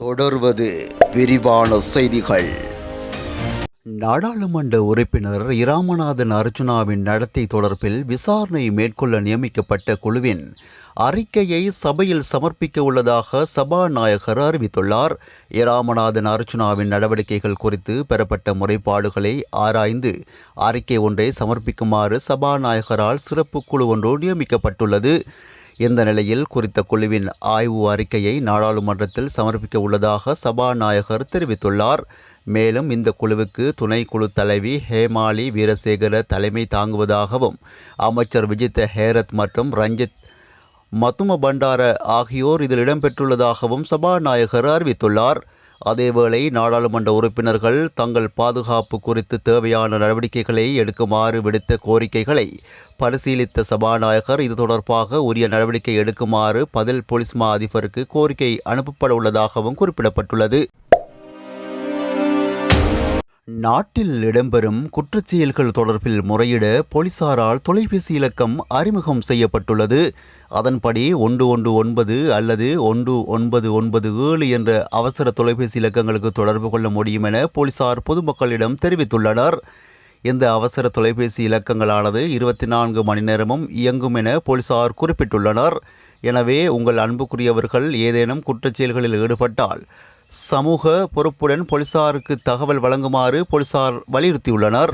தொடர்வது விரிவான செய்திகள். நாடாளுமன்ற உறுப்பினர் இராமநாதன் அர்ஜுனாவின் நடத்தை தொடர்பில் விசாரணை மேற்கொள்ள நியமிக்கப்பட்ட குழுவின் அறிக்கையை சபையில் சமர்ப்பிக்க உள்ளதாக சபாநாயகர் அறிவித்துள்ளார். இராமநாதன் அர்ச்சுனாவின் நடவடிக்கைகள் குறித்து பெறப்பட்ட முறைப்பாடுகளை ஆராய்ந்து அறிக்கை ஒன்றை சமர்ப்பிக்குமாறு சபாநாயகரால் சிறப்பு குழு ஒன்று நியமிக்கப்பட்டுள்ளது. இந்த நிலையில் குறித்த குழுவின் ஆய்வு அறிக்கையை நாடாளுமன்றத்தில் சமர்ப்பிக்க உள்ளதாக சபாநாயகர் தெரிவித்துள்ளார். மேலும் இந்த குழுவுக்கு துணைக்குழு தலைவி ஹேமாலி வீரசேகர தலைமை தாங்குவதாகவும் அமைச்சர் விஜித்த ஹேரத் மற்றும் ரஞ்சித் மத்தும பண்டார ஆகியோர் இதில் இடம்பெற்றுள்ளதாகவும் சபாநாயகர் அறிவித்துள்ளார். அதேவேளை நாடாளுமன்ற உறுப்பினர்கள் தங்கள் பாதுகாப்பு குறித்து தேவையான நடவடிக்கைகளை எடுக்குமாறு விடுத்த கோரிக்கைகளை பரிசீலித்த சபாநாயகர் இது தொடர்பாக உரிய நடவடிக்கை எடுக்குமாறு பதில் போலீஸ் மா அதிபருக்கு கோரிக்கை அனுப்பப்பட உள்ளதாகவும் குறிப்பிடப்பட்டுள்ளது. நாட்டில் இடம்பெறும் குற்றச்செயல்கள் தொடர்பில் முறையிட போலீசாரால் தொலைபேசி இலக்கம் அறிமுகம் செய்யப்பட்டுள்ளது. அதன்படி ஒன்று ஒன்று ஒன்பது அல்லது ஒன்று ஒன்பது ஒன்பது ஏழு என்ற அவசர தொலைபேசி இலக்கங்களுக்கு தொடர்பு கொள்ள முடியும் என போலீசார் பொதுமக்களிடம் தெரிவித்துள்ளனர். இந்த அவசர தொலைபேசி இலக்கங்களானது இருபத்தி நான்கு மணி நேரமும் இயங்கும் என போலீசார் குறிப்பிட்டுள்ளனர். எனவே உங்கள் அன்புக்குரியவர்கள் ஏதேனும் குற்றச்செயல்களில் ஈடுபட்டால் சமூக பொறுப்புடன் போலீசாருக்கு தகவல் வழங்குமாறு போலீசார் வலியுறுத்தியுள்ளனர்.